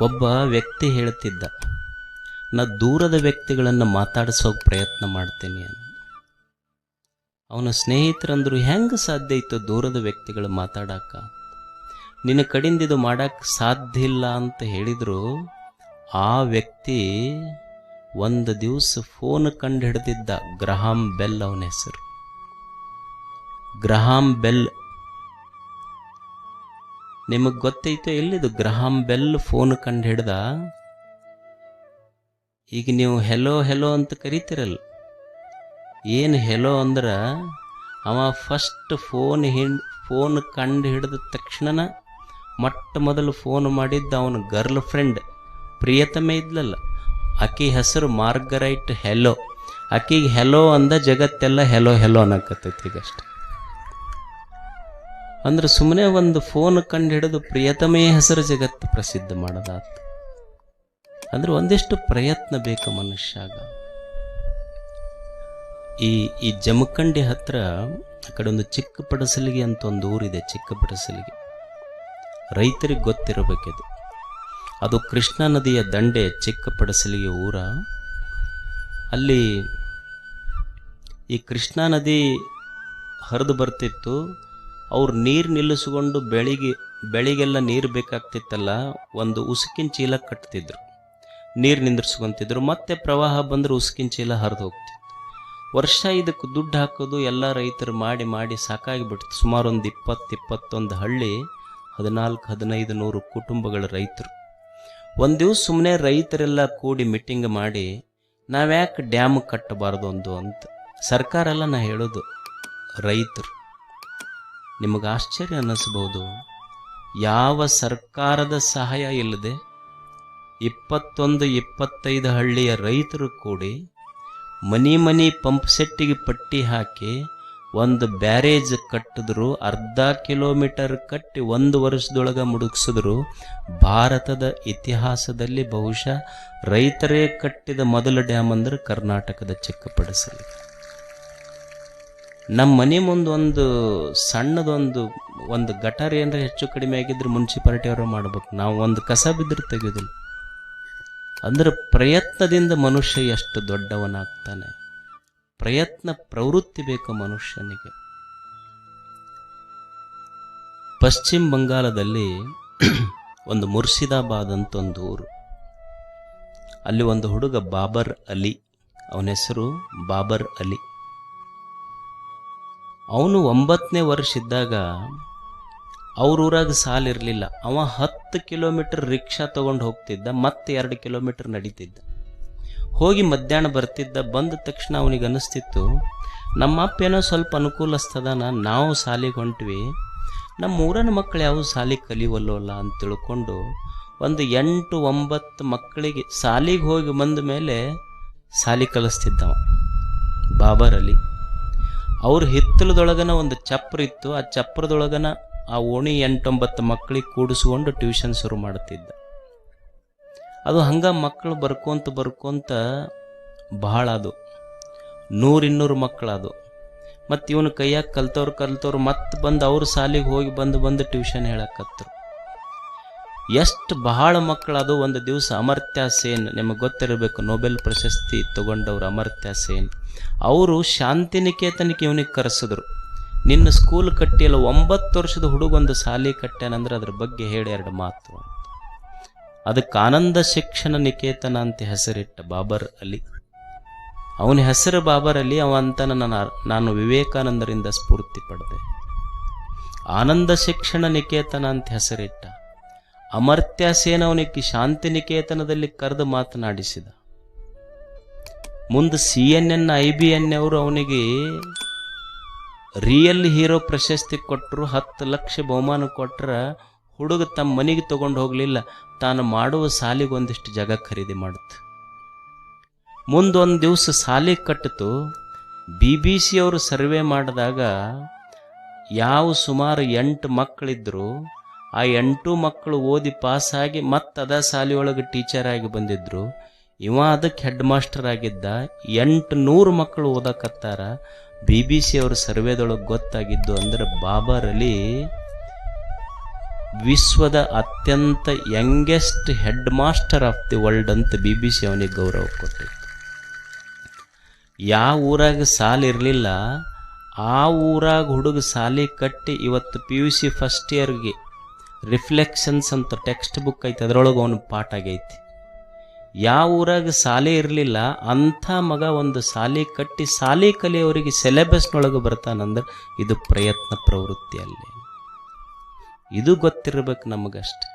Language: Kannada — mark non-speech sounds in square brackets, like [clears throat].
ಒಬ್ಬ ವ್ಯಕ್ತಿ ಹೇಳ್ತಿದ್ದ ನಾ ದೂರದ ವ್ಯಕ್ತಿಗಳನ್ನು ಮಾತಾಡಿಸೋಕೆ ಪ್ರಯತ್ನ ಮಾಡ್ತೀನಿ ಅಂತ ಅವನ ಸ್ನೇಹಿತರಂದ್ರು, ಹೆಂಗೆ ಸಾಧ್ಯ ಇತ್ತು ದೂರದ ವ್ಯಕ್ತಿಗಳು ಮಾತಾಡಾಕ? ನಿನ್ನ ಕಡಿಂದ ಇದು ಮಾಡಕ್ಕೆ ಸಾಧ್ಯ ಇಲ್ಲ ಅಂತ ಹೇಳಿದ್ರು. ಆ ವ್ಯಕ್ತಿ ಒಂದು ದಿವಸ ಫೋನ್ ಕಂಡು ಹಿಡ್ದಿದ್ದ ಗ್ರಹಾಂ ಬೆಲ್ ಅವನ ಹೆಸರು. ಗ್ರಹಾಂ ಬೆಲ್ ನಿಮಗೆ ಗೊತ್ತೈತೋ ಎಲ್ಲಿದು? ಗ್ರಹಾಂ ಬೆಲ್ ಫೋನ್ ಕಂಡು ಹಿಡ್ದ, ಈಗ ನೀವು ಹೆಲೋ ಹೆಲೋ ಅಂತ ಕರಿತಿರಲ್ಲ. ಏನು ಹೆಲೋ ಅಂದ್ರೆ, ಅವ ಫಸ್ಟ್ ಫೋನ್ ಹಿಂಡ್ ಫೋನ್ ಕಂಡು ಹಿಡಿದ ತಕ್ಷಣನ ಮೊಟ್ಟ ಮೊದಲು ಫೋನ್ ಮಾಡಿದ್ದ ಅವನ ಗರ್ಲ್ ಫ್ರೆಂಡ್ ಪ್ರಿಯತಮೆ ಇದ್ಲಲ್ಲ, ಆಕೆ ಹೆಸರು ಮಾರ್ಗರೈಟ್ ಹೆಲೋ. ಆಕೆಗೆ ಹೆಲೋ ಅಂದ ಜಗತ್ತೆಲ್ಲ ಹೆಲೋ ಹೆಲೋ ಅನ್ನಕತ್ತೈತಿ ಈಗಷ್ಟೆ ಅಂದ್ರೆ ಸುಮ್ಮನೆ ಒಂದು ಫೋನ್ ಕಂಡು ಹಿಡಿದು ಪ್ರಿಯತಮೇ ಹೆಸರು ಜಗತ್ತು ಪ್ರಸಿದ್ಧ ಮಾಡೋದಾತು. ಅಂದ್ರೆ ಒಂದಿಷ್ಟು ಪ್ರಯತ್ನ ಬೇಕು ಮನುಷ್ಯಾಗ. ಈ ಈ ಜಮಖಂಡಿ ಹತ್ರ ಆ ಕಡೆ ಒಂದು ಚಿಕ್ಕ ಪಡಸಲಿಗೆ ಅಂತ ಒಂದು ಊರಿದೆ ಚಿಕ್ಕ ಪಡಸಲಿಗೆ ರೈತರಿಗೆ ಗೊತ್ತಿರಬೇಕಿದು ಅದು ಕೃಷ್ಣಾ ನದಿಯ ದಂಡೆ ಚಿಕ್ಕ ಪಡಸಲಿಗೆ ಊರ. ಅಲ್ಲಿ ಈ ಕೃಷ್ಣಾ ನದಿ ಹರಿದು ಬರ್ತಿತ್ತು. ಅವ್ರು ನೀರು ನಿಲ್ಲಿಸ್ಕೊಂಡು ಬೆಳಿಗ್ಗೆ, ಬೆಳಿಗೆಲ್ಲ ನೀರು ಬೇಕಾಗ್ತಿತ್ತಲ್ಲ, ಒಂದು ಉಸುಕಿನ ಚೀಲ ಕಟ್ತಿದ್ರು. ನೀರು ನಿಂದ್ರಿಸ್ಕೊಂತಿದ್ರು, ಮತ್ತೆ ಪ್ರವಾಹ ಬಂದ್ರೆ ಉಸುಕಿನ ಚೀಲ ಹರಿದು ಹೋಗ್ತಿತ್ತು. ವರ್ಷ ಇದಕ್ಕೆ ದುಡ್ಡು ಹಾಕೋದು ಎಲ್ಲ ರೈತರು ಮಾಡಿ ಮಾಡಿ ಸಾಕಾಗಿಬಿಡ್ತು ಸುಮಾರು ಒಂದು ಇಪ್ಪತ್ತು, ಇಪ್ಪತ್ತೊಂದು ಹಳ್ಳಿ, ಹದಿನಾಲ್ಕು, ಹದಿನೈದು ನೂರು ಕುಟುಂಬಗಳ ರೈತರು. ಒಂದು ದಿವಸ ಸುಮ್ಮನೆ ರೈತರೆಲ್ಲ ಕೂಡಿ ಮೀಟಿಂಗ್ ಮಾಡಿ, ನಾವ್ಯಾಕೆ ಡ್ಯಾಮ್ ಕಟ್ಟಬಾರ್ದು ಒಂದು ಅಂತ. ಸರ್ಕಾರ ಎಲ್ಲ ನಾ ಹೇಳೋದು, ರೈತರು. ನಿಮಗೆ ಆಶ್ಚರ್ಯ ಅನ್ನಿಸ್ಬೋದು ಯಾವ ಸರ್ಕಾರದ ಸಹಾಯ ಇಲ್ಲದೆ ಇಪ್ಪತ್ತೊಂದು ಇಪ್ಪತ್ತೈದು ಹಳ್ಳಿಯ ರೈತರು ಕೂಡಿ ಮನಿ ಮನಿ ಪಂಪ್ ಸೆಟ್ಟಿಗೆ ಪಟ್ಟಿ ಹಾಕಿ ಒಂದು ಬ್ಯಾರೇಜ್ ಕಟ್ಟಿದ್ರು, ಅರ್ಧ ಕಿಲೋಮೀಟರ್ ಕಟ್ಟಿ ಒಂದು ವರ್ಷದೊಳಗೆ ಮುಡುಗಿಸಿದ್ರು, ಭಾರತದ ಇತಿಹಾಸದಲ್ಲಿ ಬಹುಶಃ ರೈತರೇ ಕಟ್ಟಿದ ಮೊದಲ ಡ್ಯಾಮ್ ಅಂದ್ರೆ ಕರ್ನಾಟಕದ ಚಿಕ್ಕಪಡಸಲಿ ನಮ್ಮ ಮನೆ ಮುಂದೆ ಒಂದು ಸಣ್ಣದೊಂದು, ಒಂದು ಗಟಾರ ಏನಾರ ಹೆಚ್ಚು ಕಡಿಮೆ ಆಗಿದ್ರೆ ಮುನ್ಸಿಪಾಲಿಟಿ ಅವರು ಮಾಡ್ಬೇಕು. ನಾವು ಒಂದು ಕಸ ಬಿದ್ದರೆ ತೆಗೆಯೋದಿಲ್ಲ ಅಂದ್ರೆ ಪ್ರಯತ್ನದಿಂದ ಮನುಷ್ಯ ಎಷ್ಟು ದೊಡ್ಡವನಾಗ್ತಾನೆ. ಪ್ರಯತ್ನ ಪ್ರವೃತ್ತಿ ಬೇಕು ಮನುಷ್ಯನಿಗೆ. ಪಶ್ಚಿಮ ಬಂಗಾಳದಲ್ಲಿ [clears throat] ಒಂದು ಮುರ್ಷಿದಾಬಾದ್ ಅಂತ ಒಂದು ಊರು. ಅಲ್ಲಿ ಒಂದು ಹುಡುಗ ಬಾಬರ್ ಅಲಿ. ಅವನ ಹೆಸರು ಬಾಬರ್ ಅಲಿ. ಅವನು ಒಂಬತ್ತನೇ ವರ್ಷ ಇದ್ದಾಗ ಅವ್ರ ಊರಾಗ ಸಾಲಿರಲಿಲ್ಲ ಅವ ಹತ್ತು ಕಿಲೋಮೀಟರ್ ರಿಕ್ಷಾ ತೊಗೊಂಡು ಹೋಗ್ತಿದ್ದ, ಮತ್ತೆ ಎರಡು ಕಿಲೋಮೀಟರ್ ನಡೀತಿದ್ದ. ಹೋಗಿ ಮಧ್ಯಾಹ್ನ ಬರ್ತಿದ್ದ, ಬಂದ ತಕ್ಷಣ ಅವನಿಗೆ ಅನಿಸ್ತಿತ್ತು, ನಮ್ಮ ಅಪ್ಪ ಏನೋ ಸ್ವಲ್ಪ ಅನುಕೂಲಸ್ತದಾನ ನಾವು ಸಾಲಿಗೆ ಹೊಂಟ್ವಿ. ನಮ್ಮ ಊರನ ಮಕ್ಕಳು ಯಾವ ಸಾಲಿ ಕಲಿವಲ್ಲೋಲ್ಲ? ಅಂತ ತಿಳ್ಕೊಂಡು ಒಂದು ಎಂಟು ಒಂಬತ್ತು ಮಕ್ಕಳಿಗೆ ಸಾಲಿಗೆ ಹೋಗಿ ಬಂದ ಮೇಲೆ ಸಾಲಿ ಕಲಿಸ್ತಿದ್ದವ, ಬಾಬರ್ ಅಲಿ. ಅವ್ರ ಹಿತ್ತಲದೊಳಗನ ಒಂದು ಚಪ್ರ ಇತ್ತು. ಆ ಚಪ್ರದೊಳಗನ ಆ ಓಣಿ ಎಂಟೊಂಬತ್ತು ಮಕ್ಕಳಿಗೆ ಕೂಡಿಸ್ಕೊಂಡು ಟ್ಯೂಷನ್ ಶುರು ಮಾಡ್ತಿದ್ದ. ಅದು ಹಂಗ ಮಕ್ಕಳು ಬರ್ಕೊಂತ ಬರ್ಕೊಂತ ಬಹಳ ಅದು. ನೂರಿನ್ನೂರು ಮಕ್ಕಳು ಅದು. ಮತ್ತು ಇವನು ಕೈಯಾಗ ಕಲ್ತವ್ರು ಕಲ್ತವ್ರು ಮತ್ತೆ ಬಂದು ಅವ್ರ ಸಾಲಿಗೆ ಹೋಗಿ ಬಂದು ಬಂದು ಟ್ಯೂಷನ್ ಹೇಳಕತ್ರು. ಎಷ್ಟು ಬಹಳ ಮಕ್ಕಳದು ಒಂದು ದಿವಸ ಅಮರ್ತ್ಯ ಸೇನ್, ನಿಮಗೆ ಗೊತ್ತಿರಬೇಕು, ನೊಬೆಲ್ ಪ್ರಶಸ್ತಿ ತಗೊಂಡವ್ರು ಅಮರ್ತ್ಯ ಸೇನ್. ಅವರು ಶಾಂತಿನಿಕೇತನಕ್ಕೆ ಇವನಿಗೆ ಕರೆಸಿದ್ರು. ನಿನ್ನ ಸ್ಕೂಲ್ ಕಟ್ಟಿಯಲ್ಲ ಒಂಬತ್ತು ವರ್ಷದ ಹುಡುಗೊಂದು ಸಾಲಿ ಕಟ್ಟೇನಂದ್ರೆ ಅದ್ರ ಬಗ್ಗೆ ಹೇಳಿ ಎರಡು ಮಾತು ಅದಕ್ಕೆ ಆನಂದ ಶಿಕ್ಷಣ ನಿಕೇತನ ಅಂತ ಹೆಸರಿಟ್ಟ ಬಾಬರ್ ಅಲಿ. ಅವನ ಹೆಸರು ಬಾಬರ್ ಅಲಿ, ಅವ ಅಂತ ನಾನು ವಿವೇಕಾನಂದರಿಂದ ಸ್ಫೂರ್ತಿ ಪಡೆದೆ. ಆನಂದ ಶಿಕ್ಷಣ ನಿಕೇತನ ಅಂತ ಹೆಸರಿಟ್ಟ. ಅಮರ್ತ್ಯ ಸೇನ ಅವನಿಗೆ ಶಾಂತಿನಿಕೇತನದಲ್ಲಿ ಕರೆದು ಮಾತನಾಡಿಸಿದ. ಮುಂದೆ C N N I B N real ಅವನಿಗೆ ರಿಯಲ್ ಹೀರೋ ಪ್ರಶಸ್ತಿ ಕೊಟ್ಟರು ಹತ್ತು ಲಕ್ಷ ಬಹುಮಾನ ಕೊಟ್ರ ಹುಡುಗ ತಮ್ಮ ಮನೆಗೆ ತಗೊಂಡು ಹೋಗಲಿಲ್ಲ. ತಾನು ಮಾಡುವ ಸಾಲಿಗೆ ಒಂದಿಷ್ಟು ಜಾಗ ಖರೀದಿ ಮಾಡುತ್ತೆ. ಮುಂದೊಂದು ದಿವಸ ಸಾಲಿ ಕಟ್ಟಿತು. ಬಿ ಬಿ ಸಿ ಅವರು ಸರ್ವೆ ಮಾಡಿದಾಗ ಯಾವ ಸುಮಾರು ಎಂಟು ಮಕ್ಕಳಿದ್ರು. ಆ ಎಂಟು ಮಕ್ಕಳು ಓದಿ ಪಾಸಾಗಿ ಅದ ಶಾಲೆಯೊಳಗೆ ಟೀಚರ್ ಆಗಿ ಬಂದಿದ್ರು. ಇವ ಅದಕ್ಕೆ ಹೆಡ್ ಮಾಸ್ಟರ್ ಆಗಿದ್ದ. ಎಂಟು ನೂರು ಮಕ್ಕಳು ಓದಕತ್ತಾರ. ಬಿ ಬಿ ಸಿ ಅವ್ರ ಸರ್ವೇದೊಳಗೆ ಗೊತ್ತಾಗಿದ್ದು ಅಂದರೆ ಬಾಬರ್ ಅಲಿ ವಿಶ್ವದ ಅತ್ಯಂತ youngest head master of the world ಅಂತ ಬಿ ಬಿ ಸಿ ಅವನಿಗೆ ಗೌರವ ಕೊಟ್ಟಿತ್ತು. ಯಾವ ಊರಾಗ ಸಾಲ ಇರಲಿಲ್ಲ, ಆ ಊರಾಗ ಹುಡುಗ ಸಾಲಿ ಕಟ್ಟಿ ಇವತ್ತು ಪಿ ಯು ಸಿ ಫಸ್ಟ್ ಇಯರ್ಗೆ ರಿಫ್ಲೆಕ್ಷನ್ಸ್ ಅಂತ ಟೆಕ್ಸ್ಟ್ ಬುಕ್ ಐತೆ, ಅದರೊಳಗೆ ಅವನು ಪಾಠ ಆಗೈತಿ. ಯಾವ ಊರಾಗ ಸಾಲೆ ಇರಲಿಲ್ಲ, ಅಂಥ ಮಗ ಒಂದು ಶಾಲೆ ಕಟ್ಟಿ ಶಾಲೆ ಕಲಿಯವರಿಗೆ ಸಿಲೆಬಸ್ನೊಳಗೆ ಬರ್ತಾನಂದ್ರೆ ಇದು ಪ್ರಯತ್ನ ಪ್ರವೃತ್ತಿ ಅಲ್ಲಿ ಇದು ಗೊತ್ತಿರ್ಬೇಕು ನಮಗಷ್ಟೆ.